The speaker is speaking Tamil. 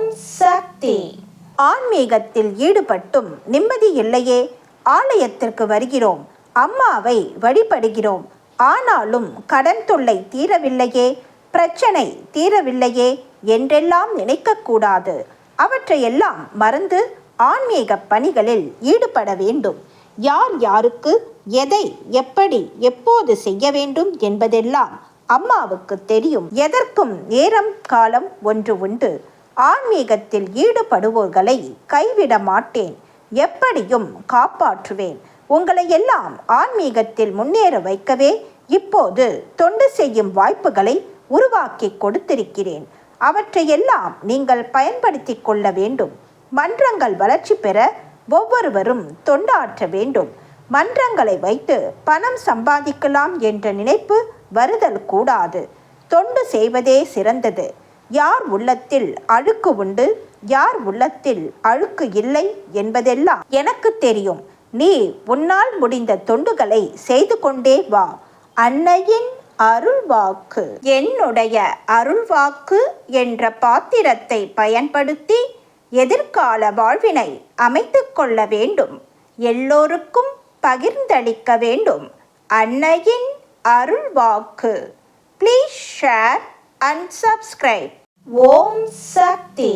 ஓம் சக்தி. ஆன்மீகத்தில் ஈடுபட்டும் நிம்மதி இல்லையே? ஆலயத்திற்கு வருகிறோம். அம்மாவை வழிபடுகிறோம். ஆனாலும் கடன் தொல்லை தீரவில்லையே? பிரச்சனை தீரவில்லையே? என்றெல்லாம் நினைக்கக்கூடாது. அவற்றையெல்லாம் மறந்து ஆன்மீக பணிகளில் ஈடுபட வேண்டும். யார் யாருக்கு எதை எப்படி எப்போது செய்ய வேண்டும் என்பதெல்லாம் அம்மாவுக்கு தெரியும். எதற்கும் நேரம் காலம் ஒன்று உண்டு. ஆன்மீகத்தில் ஈடுபடுவோர்களை கைவிட மாட்டேன். எப்படியும் காப்பாற்றுவேன். உங்களை எல்லாம் ஆன்மீகத்தில் முன்னேற வைக்கவே இப்போது தொண்டு செய்யும் வாய்ப்புகளை உருவாக்கி கொடுத்திருக்கிறேன். அவற்றையெல்லாம் நீங்கள் பயன்படுத்தி கொள்ள வேண்டும். மன்றங்கள் வளர்ச்சி பெற ஒவ்வொருவரும் தொண்டாற்ற வேண்டும். மன்றங்களை வைத்து பணம் சம்பாதிக்கலாம் என்ற நினைப்பு வருதல் கூடாது. தொண்டு செய்வதே சிறந்தது. யார் உள்ளத்தில் அழுக்கு உண்டு? யார் உள்ளத்தில் அழுக்கு இல்லை என்பதெல்லாம் எனக்கு தெரியும். நீ உன்னால் முடிந்த தொண்டுகளை செய்து கொண்டே வா. அன்னையின் அருள்வாக்கு. என்னுடைய அருள்வாக்கு என்ற பாத்திரத்தை பயன்படுத்தி எதிர்கால வாழ்வினை அமைத்து கொள்ள வேண்டும். எல்லோருக்கும் பகிர்ந்தளிக்க வேண்டும். அன்னையின் அருள்வாக்கு. Please share and subscribe Om Shakti